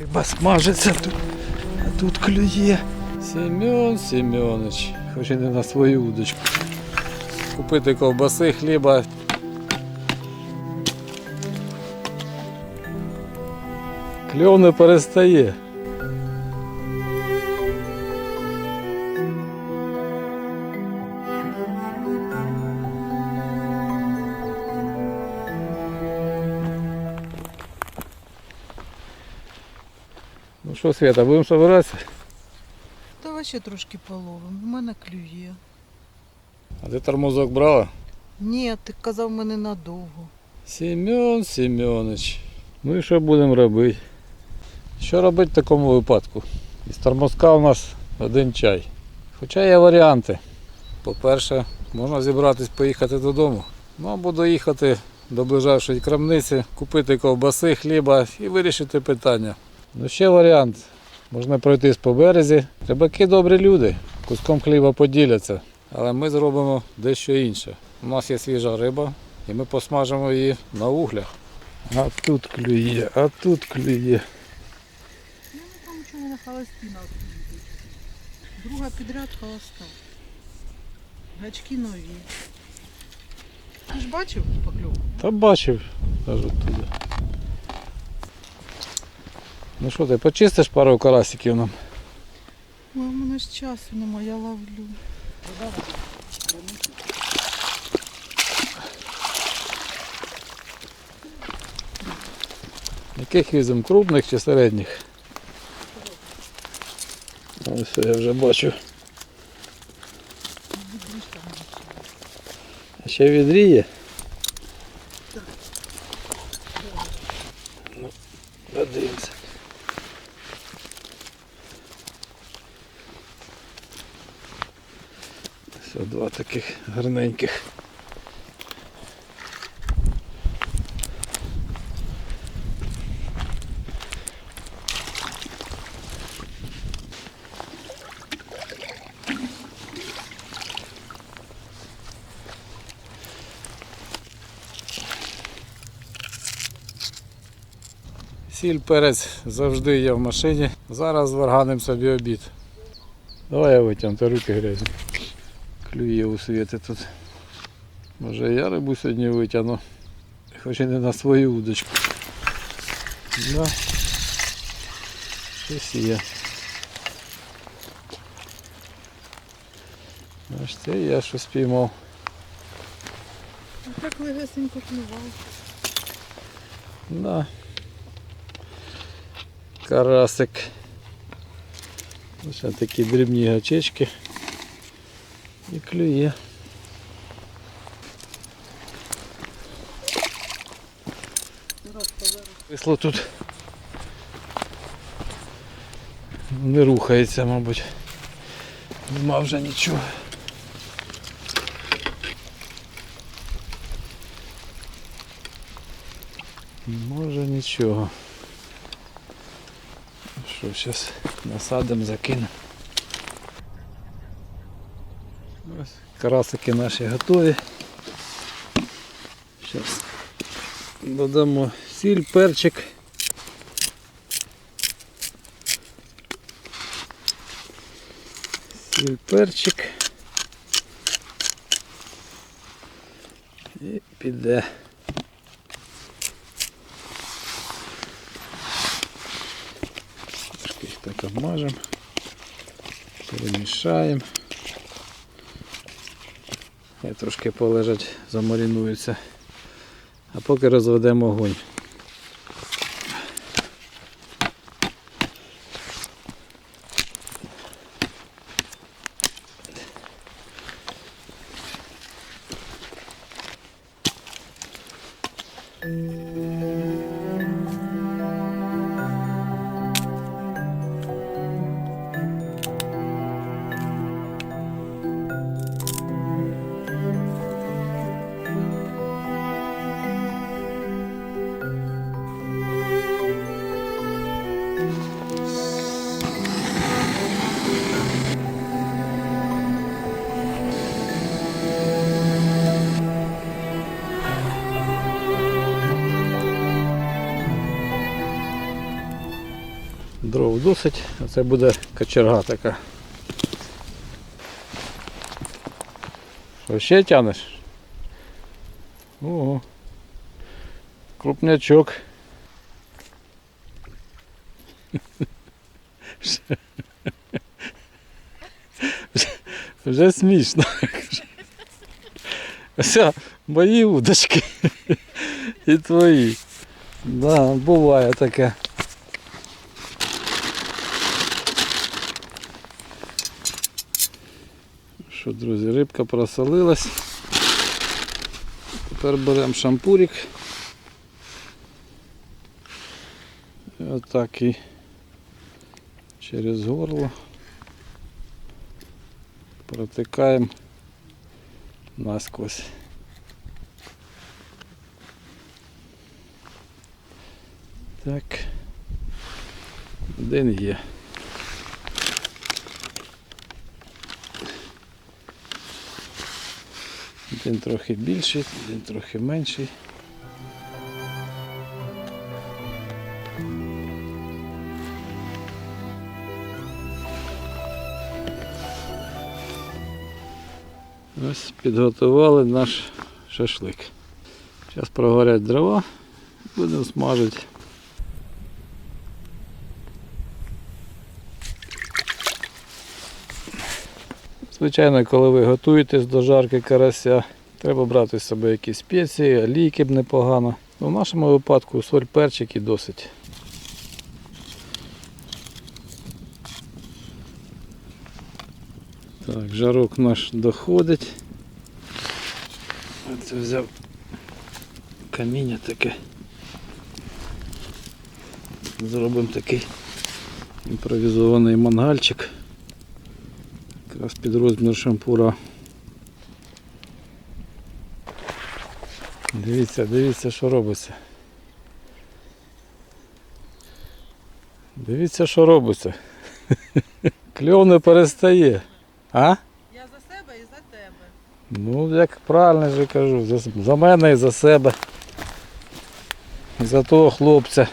Риба смажиться тут, а тут клює. Семен Семенович, хоч і не на свою удочку. Купити ковбаси, хліба. Кльов не перестає. Що, Свята, будемо збиратися? Давай ще трошки половимо. У мене клює. А ти тормозок брала? Ні, ти казав мене надовго. Семен Семенович. Ну і що будемо робити? Що робити в такому випадку? Із тормозка у нас один чай. Хоча є варіанти. По-перше, можна зібратись поїхати додому. Ну або доїхати до ближайшої крамниці, купити ковбаси, хліба і вирішити питання. Ну ще варіант. Можна пройтись по березі. Рибаки добрі люди, куском хліба поділяться. Але ми зробимо дещо інше. У нас є свіжа риба, і ми посмажимо її на углях. А тут клює, а тут клює. Не пам'ятаю, чому на холостіна Друга підряд холоста. Гачки нові. Ти ж бачив покльовку? Та бачив, кажу туди. Ну що ти, почистиш пару карасиків нам? Ой, у мене ж часу нема, я ловлю. Яких візьмемо, крупних чи середніх? Ось я вже бачу. А ще відріє. Ну, подивимося. Все, два таких. Сіль перець завжди є в машині. Зараз варганим собі обід. Давай я витягну, руки грязні. Клює у світи тут. Може я рибу сьогодні витягну. Хоч і не на свою удочку. Да. Щось є. Аж це я щось піймав. А так легесенько клював. Да. Карасик. Ось такі дрібні гачечки. І клює. Висло тут. Не рухається, мабуть. Нема вже нічого. Може нічого. Що, зараз насадимо, закинемо. Ось карасики наші готові. Зараз додамо сіль, перчик. Сіль, перчик. І піде. Трошки їх так обмажемо, перемішаємо. Трошки полежать, замарінуються. А поки розведемо огонь. Досить, а це буде кочерга така. Що ще тянеш? Ого. Крупнячок. Вже- смішно. Все, мої удочки і твої. Да, буває таке. Що, друзі, рибка просолилась. Тепер беремо шампурик. І отак і через горло протикаємо насквозь. Так. Один є. Один трохи більший, один трохи менший. Ось підготували наш шашлик. Зараз прогорять дрова, будемо смажити. Звичайно, коли ви готуєтесь до жарки карася, треба брати з собою якісь спеції, олійки б непогано. Ну, в нашому випадку соль, перчик і досить. Так, жарок наш доходить. Оце взяв каміння таке. Зробимо такий імпровізований мангальчик. Якраз під розмір шампура. Дивіться, дивіться, що робиться. Дивіться, що робиться. Кльов не перестає. А? Я за себе і за тебе. Ну, як правильно же кажу, за мене і за себе. І за того хлопця.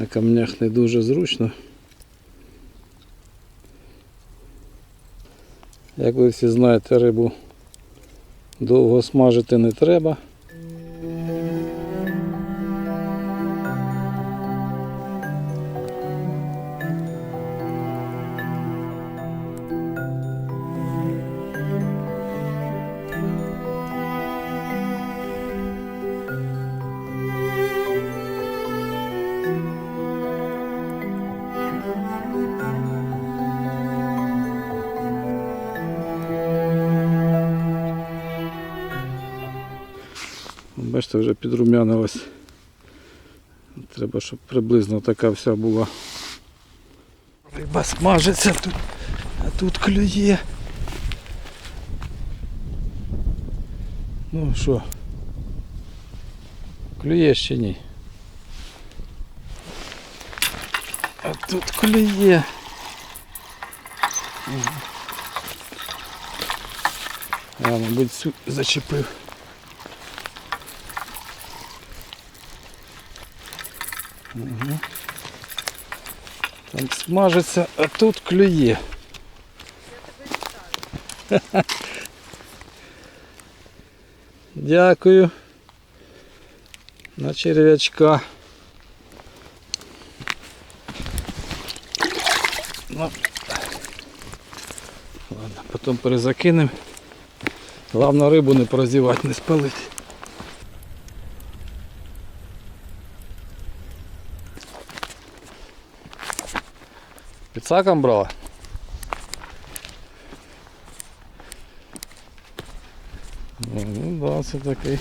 На камнях не дуже зручно. Як ви всі знаєте, рибу довго смажити не треба. Бачите, вже підрумянилась. Треба, щоб приблизно така вся була. Риба смажиться тут, а тут клює. Ну що? Клює ще ні. А тут клює. А, мабуть, зачепив. Угу. Там смажиться, а тут клює. Дякую. На черв'ячка. Ну. Ладно, потім перезакинемо. Главное рибу не прозівати, не спалити. Підсаком брала? Ну да, це такий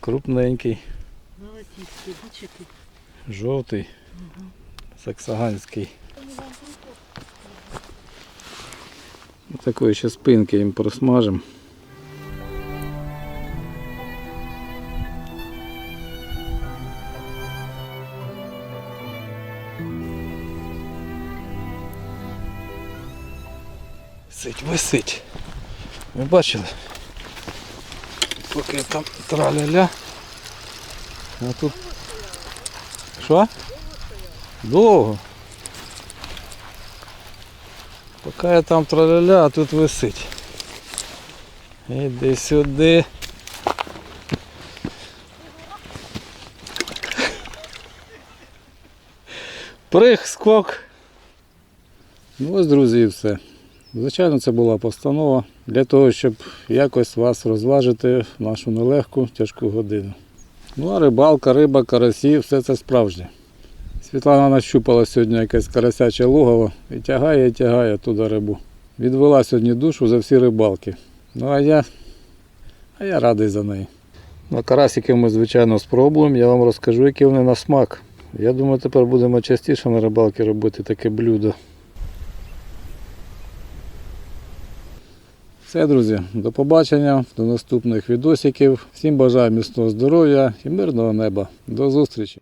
крупненький, Молодець, бачите. жовтий, саксаганський. Такої ще спинки їм просмажимо. Висить, висить. Ви бачили? Поки там траля-ля. А тут. Що? Довго. Поки я там траля-ля, а тут висить. Іди сюди. Прих, скок. Ну ось, друзі, все. Звичайно, це була постанова для того, щоб якось вас розважити в нашу нелегку тяжку годину. Ну а рибалка, риба, карасі, все це справжнє. Світлана нащупала сьогодні якесь карасяче логово і тягає, і тягає туди рибу. Відвела сьогодні душу за всі рибалки. Ну а я, а я радий за неї. На карасики ми, звичайно, спробуємо. Я вам розкажу, які вони на смак. Я думаю, тепер будемо частіше на рибалки робити таке блюдо. Все, друзі, до побачення, до наступних відосиків. Всім бажаю міцного здоров'я і мирного неба. До зустрічі!